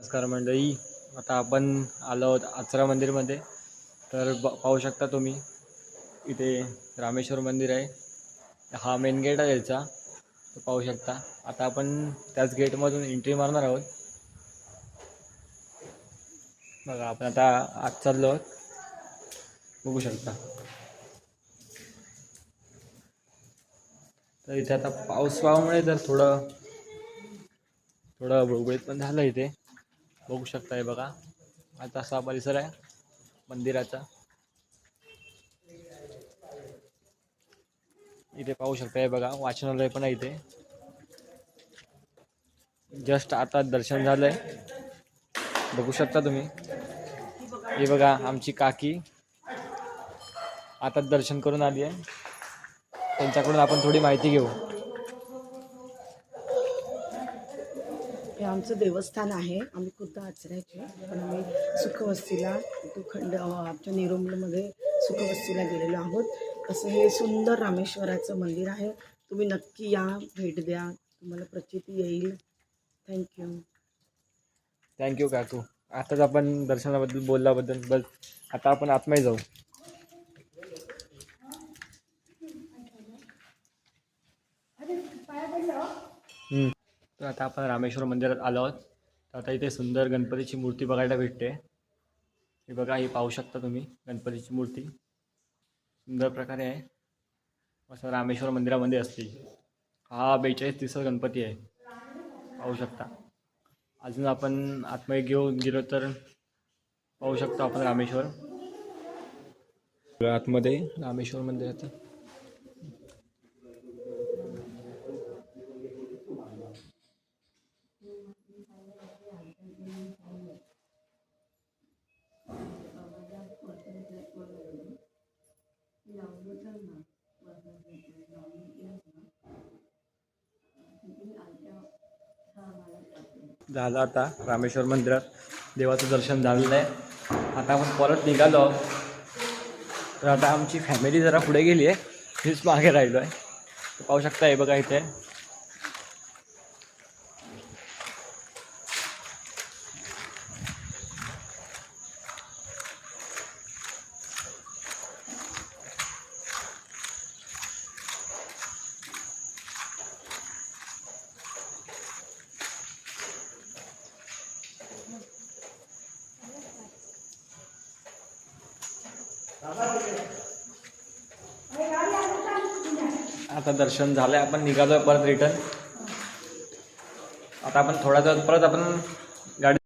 नमस्कार मंडळी. आता आपण आलो आहोत आचरा मंदिरमध्ये. तर ब पाहू शकता तुम्ही इथे रामेश्वर मंदिर आहे. हा मेन गेट आहे याचा. तो पाहू शकता. आता आपण त्याच गेटमधून एंट्री मारणार आहोत. बघा आपण आता आत चाललो आहोत. बघू शकता. तर इथे आता पाऊस पावामुळे तर थोडं थोडं बुळबुळीत पण झालं इथे. बघू शकताय बघा. आता असा परिसर आहे मंदिराचा. इथे पाहू शकताय बघा वाचनालय पण आहे इथे. जस्ट आता दर्शन झालंय. बघू शकता तुम्ही. हे बघा आमची काकी. आता दर्शन करून आली आहे. त्यांच्याकडून आपण थोडी माहिती घेऊ. हे आमचं देवस्थान आहे. आम्ही खुद्द आचऱ्याचे पण आम्ही सुखवस्तीला तो खंड अं, आमच्या निरोमलमध्ये सुखवस्तीला गेलेलो आहोत. असं हे सुंदर रामेश्वराचं मंदिर आहे. तुम्ही नक्की या भेट द्या. तुम्हाला प्रचिती येईल. थँक्यू थँक्यू काकू. आताच आपण दर्शनाबद्दल बोलल्याबद्दल बस. आता आपण आतमध्ये जाऊ. हम्म. तर आता आपण रामेश्वर मंदिरात आलो आहोत. तर आता इथे सुंदर गणपतीची मूर्ती बघायला भेटते. हे बघा ही पाहू शकता तुम्ही गणपतीची मूर्ती. सुंदर प्रकारे आहे. असं रामेश्वर मंदिरामध्ये असते. हा बेचाळीस दिवसाचा गणपती आहे. पाहू शकता. अजून आपण आतमध्ये घेऊन गेलो तर पाहू शकतो आपण रामेश्वर. आतमध्ये रामेश्वर मंदिरात. झालं आता रामेश्वर मंदिरात देवाचं दर्शन झालेलं आहे. आता आपण परत निघालो तर आता आमची फॅमिली जरा पुढे गेली आहे. मीच मागे राहिलो आहे. पाहू शकता हे बघा इथे. आता दर्शन झालं आहे आपण निघालो परत रिटर्न आता आपण थोड्या वेळात परत आपण गाडी